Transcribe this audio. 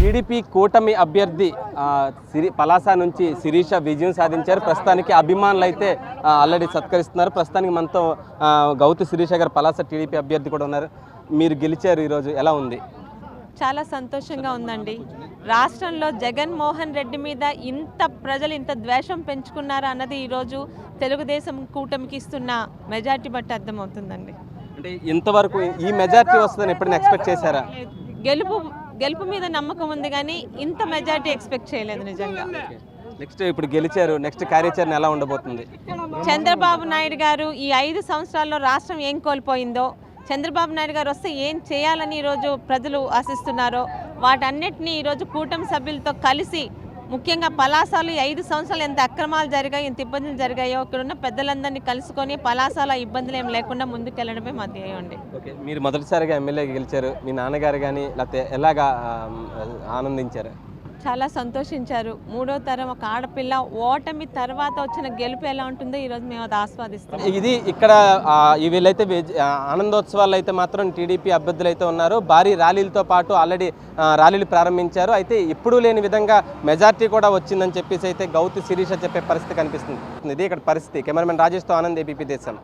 TDP కూటమి అభ్యర్థి సిరి పలాస నుంచి శిరీష విజయం సాధించారు. ప్రస్తుతానికి అభిమానులు అయితే ఆల్రెడీ సత్కరిస్తున్నారు. ప్రస్తుతానికి మనతో గౌతమ్ శిరీష గారు పలాస టీడీపీ అభ్యర్థి కూడా ఉన్నారు. మీరు గెలిచారు ఈరోజు. ఎలా ఉంది? చాలా సంతోషంగా ఉందండి. రాష్ట్రంలో జగన్మోహన్ రెడ్డి మీద ఇంత ప్రజలు ఇంత ద్వేషం పెంచుకున్నారా అన్నది ఈరోజు తెలుగుదేశం కూటమికి ఇస్తున్న మెజార్టీ బట్టి అర్థమవుతుందండి. అంటే ఇంతవరకు ఈ మెజారిటీ వస్తుందని ఎప్పుడైనా ఎక్స్పెక్ట్ చేశారా? గెలుపు గెలుపు మీద నమ్మకం ఉంది కానీ ఇంత మెజార్టీ ఎక్స్పెక్ట్ చేయలేదు నిజంగా. నెక్స్ట్ ఇప్పుడు గెలిచారు నెక్స్ట్ కార్యాచరణ ఎలా ఉండబోతుంది? చంద్రబాబు నాయుడు గారు ఈ ఐదు సంవత్సరాల్లో రాష్ట్రం ఏం కోల్పోయిందో చంద్రబాబు నాయుడు గారు వస్తే ఏం చేయాలని ఈరోజు ప్రజలు ఆశిస్తున్నారో వాటన్నిటిని ఈరోజు కూటమి సభ్యులతో కలిసి ముఖ్యంగా పలాసాలు ఐదు సంవత్సరాలు ఎంత అక్రమాలు జరిగాయి ఎంత ఇబ్బందులు జరిగాయో ఇక్కడ ఉన్న పెద్దలందరినీ కలుసుకొని పలాసాల ఇబ్బందులు ఏం లేకుండా ముందుకెళ్ళడమే మా ధ్యేయం అండి. ఓకే మీరు మొదటిసారిగా ఎమ్మెల్యే గెలిచారు. మీ నాన్నగారు కానీ లేకపోతే ఎలాగా ఆనందించారు? చాలా సంతోషించారు. మూడో తరం ఒక ఆడపిల్ల ఓటమి తర్వాత వచ్చిన గెలుపు ఎలా ఉంటుందో ఈరోజు మేము అది ఆస్వాదిస్తాం ఇది ఇక్కడ వీళ్ళైతే ఆనందోత్సవాలు అయితే మాత్రం టీడీపీ అభ్యర్థులు అయితే ఉన్నారు. భారీ ర్యాలీలతో పాటు ఆల్రెడీ ర్యాలీలు ప్రారంభించారు. అయితే ఇప్పుడు లేని విధంగా మెజార్టీ కూడా వచ్చిందని చెప్పేసి అయితే గౌతి శిరీష చెప్పే పరిస్థితి కనిపిస్తుంది. ఇది ఇక్కడ పరిస్థితి. కెమెరామెన్ రాజేష్తో ఆనంద్ ఏపీ దేశం.